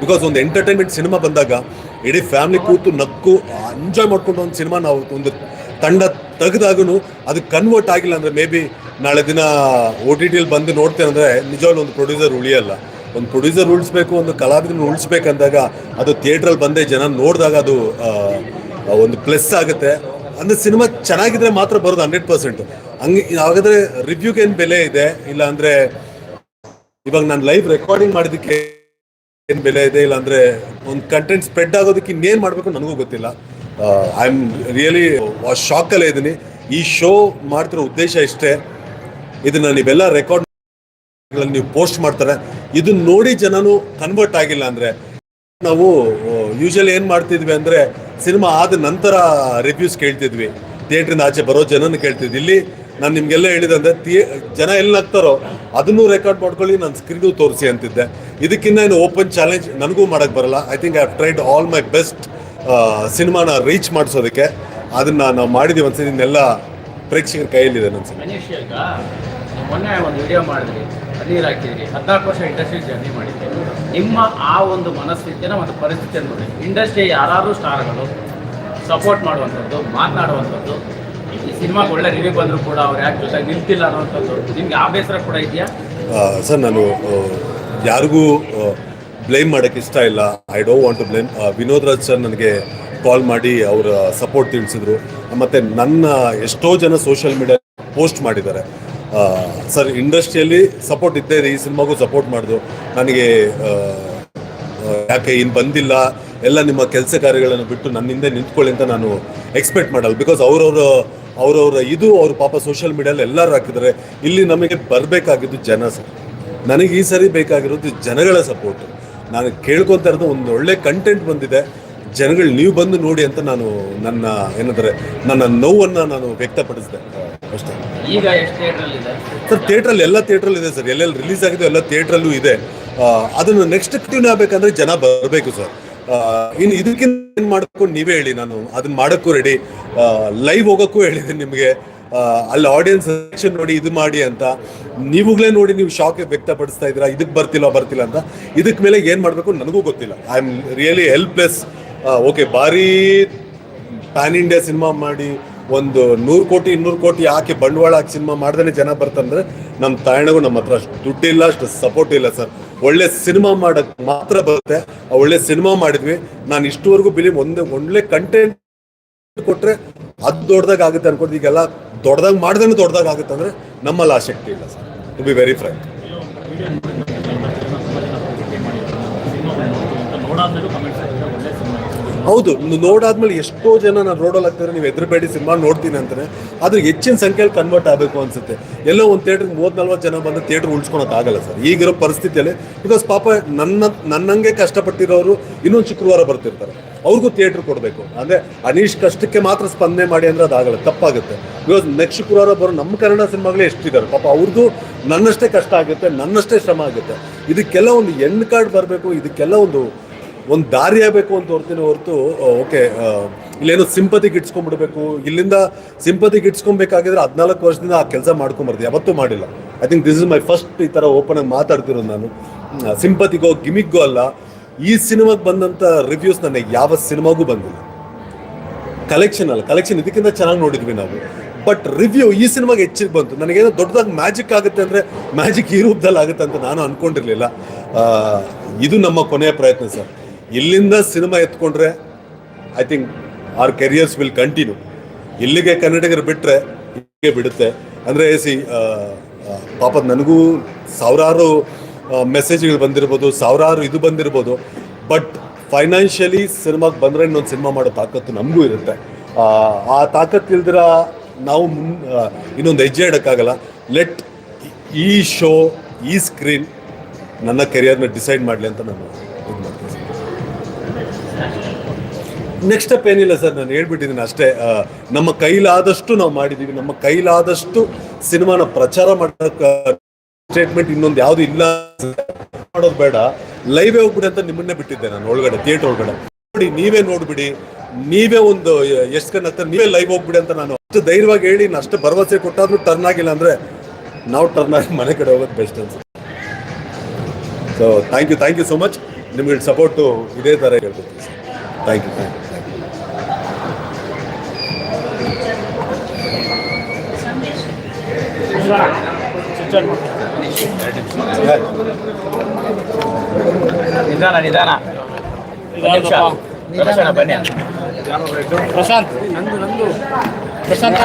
Because ಒಂದು entertainment cinema ಬಂದಾಗ ಇಡೀ ಫ್ಯಾಮಿಲಿ ಕೂತು ನಕ್ಕು ಎಂಜಾಯ್ ಮಾಡ್ಕೊಂಡು ಒಂದು ಸಿನಿಮಾ ನಾವು ಒಂದು ತಂಡ ತೆಗೆದಾಗೂ ಅದು ಕನ್ವರ್ಟ್ ಆಗಿಲ್ಲ ಅಂದರೆ ಮೇ ಬಿ ನಾಳೆ ದಿನ ಓ ಟಿ ಟಿಯಲ್ಲಿ ಬಂದು ನೋಡ್ತೇನೆ ಅಂದರೆ ನಿಜವಾಗ್ಲೂ ಒಂದು ಪ್ರೊಡ್ಯೂಸರ್ ಉಳಿಯಲ್ಲ. ಒಂದು ಪ್ರೊಡ್ಯೂಸರ್ ಉಳಿಸ್ಬೇಕು, ಒಂದು ಕಲಾವಿದನ ಉಳಿಸ್ಬೇಕಂದಾಗ ಅದು ಥಿಯೇಟ್ರಲ್ಲಿ ಬಂದೇ ಜನ ನೋಡಿದಾಗ ಅದು ಒಂದು ಪ್ಲಸ್ ಆಗುತ್ತೆ. ಅಂದರೆ ಸಿನಿಮಾ ಚೆನ್ನಾಗಿದ್ರೆ ಮಾತ್ರ ಬರೋದು ಹಂಡ್ರೆಡ್ ಪರ್ಸೆಂಟ್ ಹಂಗೆ ಹಾಗಾದ್ರೆ ರಿವ್ಯೂಗೆ ಏನು ಬೆಲೆ ಇದೆ? ಇಲ್ಲ ಇವಾಗ ನಾನು ಲೈವ್ ರೆಕಾರ್ಡಿಂಗ್ ಮಾಡಿದ್ದಕ್ಕೆ ಏನು ಬೆಲೆ ಇದೆ ಇಲ್ಲ ಅಂದ್ರೆ ಒಂದು ಕಂಟೆಂಟ್ ಸ್ಪ್ರೆಡ್ ಆಗೋದಕ್ಕೆ ಇನ್ನೇನು ಮಾಡಬೇಕು ನನಗೂ ಗೊತ್ತಿಲ್ಲ. ಐ ಆಮ್ ರಿಯಲಿ ಶಾಕಲ್ಲೇ ಇದ್ದೀನಿ. ಈ ಶೋ ಮಾಡ್ತಿರೋ ಉದ್ದೇಶ ಇಷ್ಟೇ. ಇದನ್ನ ನೀವೆಲ್ಲ ರೆಕಾರ್ಡ್ ನೀವು ಪೋಸ್ಟ್ ಮಾಡ್ತಾರೆ. ಇದನ್ನ ನೋಡಿ ಜನನು ಕನ್ವರ್ಟ್ ಆಗಿಲ್ಲ ಅಂದ್ರೆ ನಾವು ಯೂಶಲಿ ಏನ್ ಮಾಡ್ತಿದ್ವಿ ಅಂದ್ರೆ, ಸಿನಿಮಾ ಆದ ನಂತರ ರಿವ್ಯೂಸ್ ಕೇಳ್ತಿದ್ವಿ. ಥಿಯೇಟ್ರಿಂದ ಆಚೆ ಬರೋ ಜನನ ಕೇಳ್ತಿದ್ವಿ. ಇಲ್ಲಿ ನಾನು ನಿಮ್ಗೆಲ್ಲ ಹೇಳಿದಂತೆ ಜನ ಎಲ್ಲಿ ನಗ್ತಾರೋ ಅದನ್ನು ರೆಕಾರ್ಡ್ ಮಾಡ್ಕೊಳ್ಳಿ, ನಾನು ಸ್ಕ್ರೀನು ತೋರಿಸಿ ಅಂತಿದ್ದೆ. ಇದಕ್ಕಿಂತ ಏನು ಓಪನ್ ಚಾಲೆಂಜ್ ನನಗೂ ಮಾಡಕ್ ಬರಲ್ಲ. I think I have tried all my best ಸಿನಿಮಾನ ರೀಚ್ ಮಾಡಿಸೋದಕ್ಕೆ. ಅದನ್ನ ನಾವು ಮಾಡಿದೀವಿ ಅನ್ಸಿದ್ದು ಇನ್ನೆಲ್ಲ ಪ್ರೇಕ್ಷಕರ ಕೈಯಲ್ಲಿದೆ ನನ್ನ ಸಿನಿಮಾ. ಮೊನ್ನೆ ಒಂದು ವಿಡಿಯೋ ಮಾಡಿದ್ರಿ ಹದಿನೀರು ಹಾಕಿದ್ರಿ ವರ್ಷ ಇಂಡಸ್ಟ್ರಿ ಜರ್ನಿ ಮಾಡಿದ್ರಿ ನಿಮ್ಮ ಆ ಒಂದು ಮನಸ್ಥಿತಿನ ಮತ್ತು ಪರಿಸ್ಥಿತಿಯನ್ನು ನೋಡಿ. ಇಂಡಸ್ಟ್ರಿ ಯಾರಾದರೂ ಸ್ಟಾರ್ಗಳು ಸಪೋರ್ಟ್ ಮಾಡುವಂಥದ್ದು, ಮಾತನಾಡುವಂಥದ್ದು ಈ ಒಳ್ಳೆ ರಿವ್ಯೂ ಬಂದರೂ ಕೂಡ ನಿಲ್ತಿಲ್ಲ ಅನ್ನೋಂಥದ್ದು ನಿಮ್ಗೆ ಕೂಡ ಇದೆಯಾ? ಸರ್, ನಾನು ಯಾರಿಗೂ ಬ್ಲೇಮ್ ಮಾಡೋಕ್ಕೆ ಇಷ್ಟ ಇಲ್ಲ. I don't want to blame Vinod Raj sir ನನಗೆ ಕಾಲ್ ಮಾಡಿ ಅವರ ಸಪೋರ್ಟ್ ತಿಳಿಸಿದ್ರು. ಮತ್ತು ನನ್ನ ಎಷ್ಟೋ ಜನ ಸೋಷಿಯಲ್ ಮೀಡಿಯಾ ಪೋಸ್ಟ್ ಮಾಡಿದ್ದಾರೆ. ಸರ್, ಇಂಡಸ್ಟ್ರಿಯಲ್ಲಿ ಸಪೋರ್ಟ್ ಇದ್ದೇ ಇದೆ. ಈ ಸಿನಿಮಾಗೂ ಸಪೋರ್ಟ್ ಮಾಡಿದ್ರು ನನಗೆ ಯಾಕೆ ಇನ್ನು ಬಂದಿಲ್ಲ? ಎಲ್ಲ ನಿಮ್ಮ ಕೆಲಸ ಕಾರ್ಯಗಳನ್ನು ಬಿಟ್ಟು ನನ್ನ ಹಿಂದೆ ನಿಂತ್ಕೊಳ್ಳಿ ಅಂತ ನಾನು ಎಕ್ಸ್ಪೆಕ್ಟ್ ಮಾಡಲ್ಲ. ಬಿಕಾಸ್ ಅವ್ರವ್ರ ಅವ್ರವ್ರ ಇದು ಅವ್ರ ಪಾಪ ಸೋಷಿಯಲ್ ಮೀಡಿಯಲ್ಲಿ ಎಲ್ಲರೂ ಹಾಕಿದ್ದಾರೆ. ಇಲ್ಲಿ ನಮಗೆ ಬರಬೇಕಾಗಿದ್ದು ಜನ ಸರ್. ನನಗೆ ಈ ಸರಿ ಬೇಕಾಗಿರೋದು ಜನಗಳ ಸಪೋರ್ಟ್ ನಾನು ಕೇಳ್ಕೊತಾ ಇರೋದು ಒಂದು ಒಳ್ಳೆ ಕಂಟೆಂಟ್ ಬಂದಿದೆ. ಜನಗಳು ನೀವು ಬಂದು ನೋಡಿ ಅಂತ ನಾನು ನನ್ನ ಏನಂದರೆ ನನ್ನ ನೋವನ್ನು ನಾನು ವ್ಯಕ್ತಪಡಿಸಿದೆ. ಅಷ್ಟೇ. ಸರ್ ಥಿಯೇಟ್ರಲ್ಲಿ ಎಲ್ಲ ಥಿಯೇಟ್ರಲ್ಲಿ ಇದೆ ಸರ್. ಎಲ್ಲೆಲ್ಲಿ ರಿಲೀಸ್ ಆಗಿದೆ ಎಲ್ಲ ಥಿಯೇಟ್ರಲ್ಲೂ ಇದೆ. ಅದನ್ನು ನೆಕ್ಸ್ಟ್ ಕಂಟಿನ್ಯೂ ಆಗಬೇಕಂದ್ರೆ ಜನ ಬರಬೇಕು ಸರ್. ಇನ್ನು ಇದಕ್ಕಿಂತ ಏನ್ ಮಾಡ್ಕೊಂಡು ನೀವೇ ಹೇಳಿ, ನಾನು ಅದನ್ನ ಮಾಡೋಕ್ಕೂ ರೆಡಿ ಲೈವ್ ಹೋಗೋಕ್ಕೂ ಹೇಳಿದೆ ನಿಮಗೆ. ಅಲ್ಲಿ ಆಡಿಯನ್ಸ್ ನೋಡಿ ಇದು ಮಾಡಿ ಅಂತ. ನೀವುಗಳೇ ನೋಡಿ ನೀವು ಶಾಕ್ ವ್ಯಕ್ತಪಡಿಸ್ತಾ ಇದ್ದೀರಾ ಇದಕ್ಕೆ ಬರ್ತಿಲ್ಲ ಬರ್ತಿಲ್ಲ ಅಂತ. ಇದಕ್ಕೆ ಮೇಲೆ ಏನು ಮಾಡಬೇಕು ನನಗೂ ಗೊತ್ತಿಲ್ಲ. I am really helpless okay ಬಾರಿ ಪ್ಯಾನ್ ಇಂಡಿಯಾ ಸಿನಿಮಾ ಮಾಡಿ ಒಂದು ನೂರು ಕೋಟಿ, ಇನ್ನೂರು ಕೋಟಿ ಹಾಕಿ ಬಂಡವಾಳ ಹಾಕಿ ಸಿನಿಮಾ ಮಾಡ್ದೇ ಜನ ಬರ್ತಂದ್ರೆ ನಮ್ಮ ತಾಯಣಗೂ ನಮ್ಮ ಹತ್ರ ಅಷ್ಟು ದುಡ್ಡಿಲ್ಲ, ಅಷ್ಟು ಸಪೋರ್ಟ್ ಇಲ್ಲ ಸರ್ ಒಳ್ಳೆ ಸಿನಿಮಾ ಮಾಡಕ್ ಮಾತ್ರ ಬರುತ್ತೆ. ಆ ಒಳ್ಳೆ ಸಿನಿಮಾ ಮಾಡಿದ್ವಿ. ನಾನು ಇಷ್ಟುವರೆಗೂ ಬಿಲೀವ್ ಒಂದೇ ಒಳ್ಳೆ ಕಂಟೆಂಟ್ ಕೊಟ್ರೆ ಅದು ದೊಡ್ಡದಾಗ ಆಗುತ್ತೆ ಅನ್ಕೊಂಡು ಈಗೆಲ್ಲ ದೊಡ್ಡದಾಗ ಮಾಡ್ದೇ ದೊಡ್ಡದಾಗ ಆಗುತ್ತೆ ಅಂದ್ರೆ ನಮ್ಮಲ್ಲಿ ಶಕ್ತಿ ಇಲ್ಲ sir. To be very frank ಹೌದು ನೋಡ್ ನೋಡಾದ್ಮೇಲೆ ಎಷ್ಟೋ ಜನ ನಾನು ರೋಡಲ್ಲಿ ಹಾಕ್ತಾರೆ ನೀವು ಎದುರುಬೇಡಿ ಸಿನಿಮಾ ನೋಡ್ತೀನಿ ಅಂತಾನೆ. ಆದ್ರೆ ಹೆಚ್ಚಿನ ಸಂಖ್ಯೆಯಲ್ಲಿ ಕನ್ವರ್ಟ್ ಆಗಬೇಕು ಅನ್ಸುತ್ತೆ. ಎಲ್ಲೋ ಒಂದು ಥಿಯೇಟ್ರಿಗೆ ಮೂವತ್ತು ನಲ್ವತ್ತು ಜನ ಬಂದು ಥಿಯೇಟ್ರ್ ಉಳಿಸ್ಕೊಳಕ್ಕಾಗಲ್ಲ ಸರ್. ಈಗಿರೋ ಪರಿಸ್ಥಿತಿಯಲ್ಲಿ ಬಿಕಾಸ್ ಪಾಪ ನನ್ನ, ನನ್ನಂಗೆ ಕಷ್ಟಪಟ್ಟಿರೋರು ಇನ್ನೊಂದು ಶುಕ್ರವಾರ ಬರ್ತಿರ್ತಾರೆ. ಅವ್ರಿಗೂ ಥಿಯೇಟ್ರ್ ಕೊಡಬೇಕು. ಅಂದರೆ ಅನೀಶ್ ಕಷ್ಟಕ್ಕೆ ಮಾತ್ರ ಸ್ಪಂದನೆ ಮಾಡಿ ಅಂದ್ರೆ ಅದಾಗಲ್ಲ, ತಪ್ಪಾಗುತ್ತೆ. ಬಿಕಾಸ್ ನೆಕ್ಸ್ಟ್ ಶುಕ್ರವಾರ ಬರೋ ನಮ್ಮ ಕನ್ನಡ ಸಿನಿಮಾಗಳೇ ಎಷ್ಟಿದ್ದಾರೆ ಪಾಪ ಅವ್ರದ್ದು ನನ್ನಷ್ಟೇ ಕಷ್ಟ ಆಗುತ್ತೆ, ನನ್ನಷ್ಟೇ ಶ್ರಮ ಆಗುತ್ತೆ. ಇದಕ್ಕೆಲ್ಲ ಒಂದು ಎಂಡ್ ಕಾರ್ಡ್ ಬರಬೇಕು, ಇದಕ್ಕೆಲ್ಲ ಒಂದು ಒಂದು ದಾರಿ ಆಗಬೇಕು ಅಂತ ಹೊರ್ತೀನಿ ಹೊರತು ಓಕೆ ಇಲ್ಲೇನೋ ಸಿಂಪತಿ ಗಿಟ್ಸ್ಕೊಂಡ್ಬಿಡ್ಬೇಕು ಇಲ್ಲಿಂದ ಸಿಂಪತಿ ಗಿಟ್ಸ್ಕೊಬೇಕಾಗಿದ್ರೆ ಹದಿನಾಲ್ಕು ವರ್ಷದಿಂದ ಆ ಕೆಲಸ ಮಾಡ್ಕೊಂಬರ್ದು ಯಾವತ್ತೂ ಮಾಡಿಲ್ಲ. I think this is my first ಈ ಥರ ಓಪನ್ ಆಗಿ ಮಾತಾಡ್ತಿರೋದು ನಾನು. ಸಿಂಪತಿಗೋ ಗಿಮಿಗ್ಗೋ ಅಲ್ಲ, ಈ ಸಿನಿಮಾಗೆ ಬಂದಂಥ ರಿವ್ಯೂಸ್ ನನಗೆ ಯಾವ ಸಿನಿಮಾಗೂ ಬಂದಿಲ್ಲ. ಕಲೆಕ್ಷನ್ ಅಲ್ಲ. ಕಲೆಕ್ಷನ್ ಇದಕ್ಕಿಂತ ಚೆನ್ನಾಗಿ ನೋಡಿದ್ವಿ ನಾವು. ಬಟ್ ರಿವ್ಯೂ ಈ ಸಿನಿಮಾಗೆ ಹೆಚ್ಚಿಗೆ ಬಂತು. ನನಗೇನೋ ದೊಡ್ಡದಾಗಿ ಮ್ಯಾಜಿಕ್ ಆಗುತ್ತೆ ಅಂದರೆ ಮ್ಯಾಜಿಕ್ ಈ ರೂಪದಲ್ಲಿ ಆಗುತ್ತೆ ಅಂತ ನಾನು ಅಂದ್ಕೊಂಡಿರಲಿಲ್ಲ ಇದು ನಮ್ಮ ಕೊನೆಯ ಪ್ರಯತ್ನ ಸರ್ ಇಲ್ಲಿಂದ cinema ಎತ್ಕೊಂಡ್ರೆ I think our careers will continue ಇಲ್ಲಿಗೆ ಕನ್ನಡಿಗರು ಬಿಟ್ಟರೆ ಹೀಗೆ ಬಿಡುತ್ತೆ. ಅಂದರೆ ಸಿ ಪಾಪ ನನಗೂ ಸಾವಿರಾರು ಮೆಸೇಜ್ಗಳು ಬಂದಿರ್ಬೋದು ಸಾವಿರಾರು ಇದು ಬಂದಿರ್ಬೋದು. ಬಟ್ ಫೈನಾನ್ಷಿಯಲಿ ಸಿನಿಮಾಗೆ ಬಂದರೆ ಇನ್ನೊಂದು ಸಿನಿಮಾ ಮಾಡೋ ತಾಕತ್ತು ನಮಗೂ ಇರುತ್ತೆ. ಆ, ತಾಕತ್ತು ಇಲ್ದಿರ ನಾವು ಮುನ್ ಇನ್ನೊಂದು ಹೆಜ್ಜೆ ಇಡೋಕ್ಕಾಗಲ್ಲ. ಲೆಟ್ ಈ ಶೋ ಈ ಸ್ಕ್ರೀನ್ ನನ್ನ ಕೆರಿಯರ್ನ ಡಿಸೈಡ್ ಮಾಡಲಿ ಅಂತ ನಾನು ನೆಕ್ಸ್ಟ್ ಸ್ಟೆಪ್ ಏನಿಲ್ಲ ಸರ್, ನಾನು ಹೇಳ್ಬಿಟ್ಟಿದ್ದೀನಿ ಅಷ್ಟೇ. ನಮ್ಮ ಕೈಲಾದಷ್ಟು ನಾವು ಮಾಡಿದ್ದೀವಿ. ನಮ್ಮ ಕೈಲಾದಷ್ಟು ಸಿನಿಮಾನ ಪ್ರಚಾರ ಮಾಡೋಕೆ ಸ್ಟೇಟ್ಮೆಂಟ್ ಇನ್ನೊಂದು ಯಾವುದು ಇಲ್ಲ. ಮಾಡೋದು ಬೇಡ. ಲೈವೇ ಹೋಗ್ಬಿಡಿ ಅಂತ ನಿಮ್ಮನ್ನೇ ಬಿಟ್ಟಿದ್ದೆ ನಾನು ಒಳಗಡೆ ಥಿಯೇಟರ್ ಒಳಗಡೆ. ನೋಡಿ, ನೀವೇ ನೋಡ್ಬಿಡಿ. ನೀವೇ ಒಂದು ಎಷ್ಟು ಕನ್ ನೀವೇ ಲೈವ್ ಹೋಗ್ಬಿಡಿ ಅಂತ ನಾನು ಅಷ್ಟು ಧೈರ್ಯವಾಗಿ ಹೇಳಿ ನಾನು ಅಷ್ಟು ಭರವಸೆ ಕೊಟ್ಟಾದ್ರೂ ಟರ್ನ್ ಆಗಿಲ್ಲ ಅಂದ್ರೆ ನಾವು ಟರ್ನ್ ಆಗಿ ಮನೆ ಕಡೆ ಹೋಗೋದು ಬೆಸ್ಟ್ ಅನ್ಸುತ್ತೆ. So thank you thank you so much ನಿಮಗೆ ಸಪೋರ್ಟು ಇದೇ ಥರ ಹೇಳ್ಕೊಡ್ತೀವಿ sir thank you thank you ನಿಧಾನ ನಿಧಾನ. ನಂದು ನಿಮಿಷ. ರಮೇಶ್ ಅಣ್ಣ, ಬನ್ನಿ. ಪ್ರಶಾಂತ್. ಪ್ರಶಾಂತ್.